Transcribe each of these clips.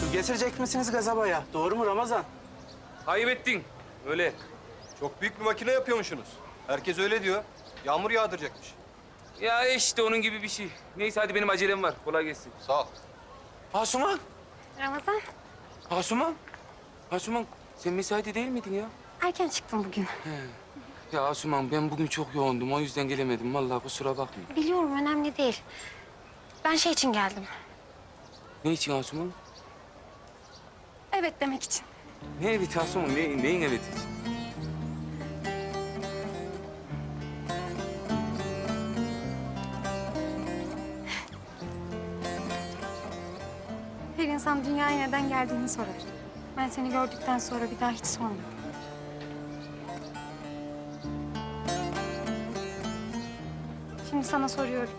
Su getirecek misiniz kasabaya? Doğru mu Ramazan? Kaybettin. Öyle. Çok büyük bir makine yapıyormuşsunuz. Herkes öyle diyor. Yağmur yağdıracakmış. Ya işte onun gibi bir şey. Neyse hadi benim acelem var. Kolay gelsin. Sağ ol. Asuman. Ramazan, Asuman. Asuman sen mesaide değil miydin ya? erken çıktım bugün. Ya Asuman ben bugün çok yoğundum. O yüzden gelemedim. Vallahi kusura bakma. Biliyorum, önemli değil. Ben şey için geldim. Ne için Asuman? Evet demek için. Ne evet Asuman? Ne, neyin evet? Her insan dünyaya neden geldiğini sorar. Ben seni gördükten sonra bir daha hiç sormadım. Şimdi sana soruyorum.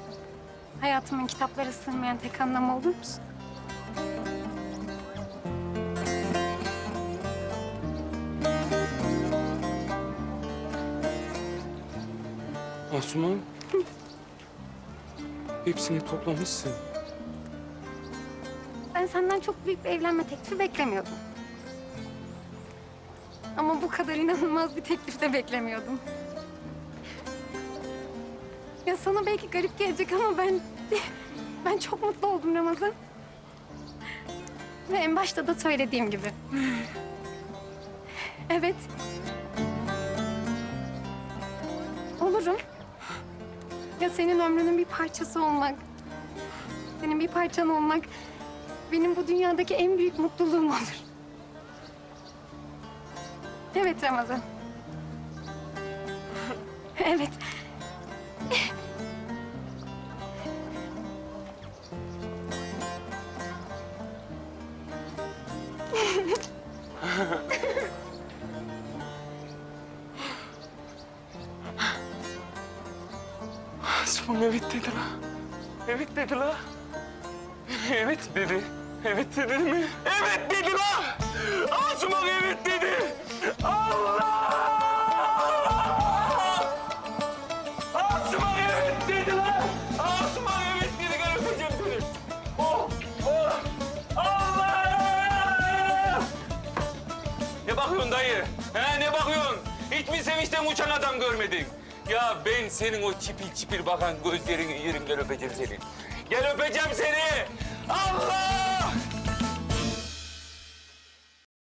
Hayatımın kitaplara sığmayan tek anlamı olur musun? Asuman. Hepsini toplamışsın. Ben senden çok büyük bir evlenme teklifi beklemiyordum. Ama bu kadar inanılmaz bir teklif de beklemiyordum. Ya sana belki garip gelecek ama ben... Ben çok mutlu oldum Ramazan. Ve en başta da söylediğim gibi. Evet. Olurum. Ya senin ömrünün bir parçası olmak, senin bir parçan olmak benim bu dünyadaki en büyük mutluluğum olur. Evet Ramazan. Evet. Asuman evet dedi la. Evet dedi la. Evet dedi. Evet dedi mi? Evet dedi la. Bakıyorsun dayı? He ne bakıyorsun? Hiç mi sevinçten uçan adam görmedin? Ya ben senin o çipil çipil bakan gözlerini yerim gel öpeceğim seni. Gel öpeceğim seni. Allah!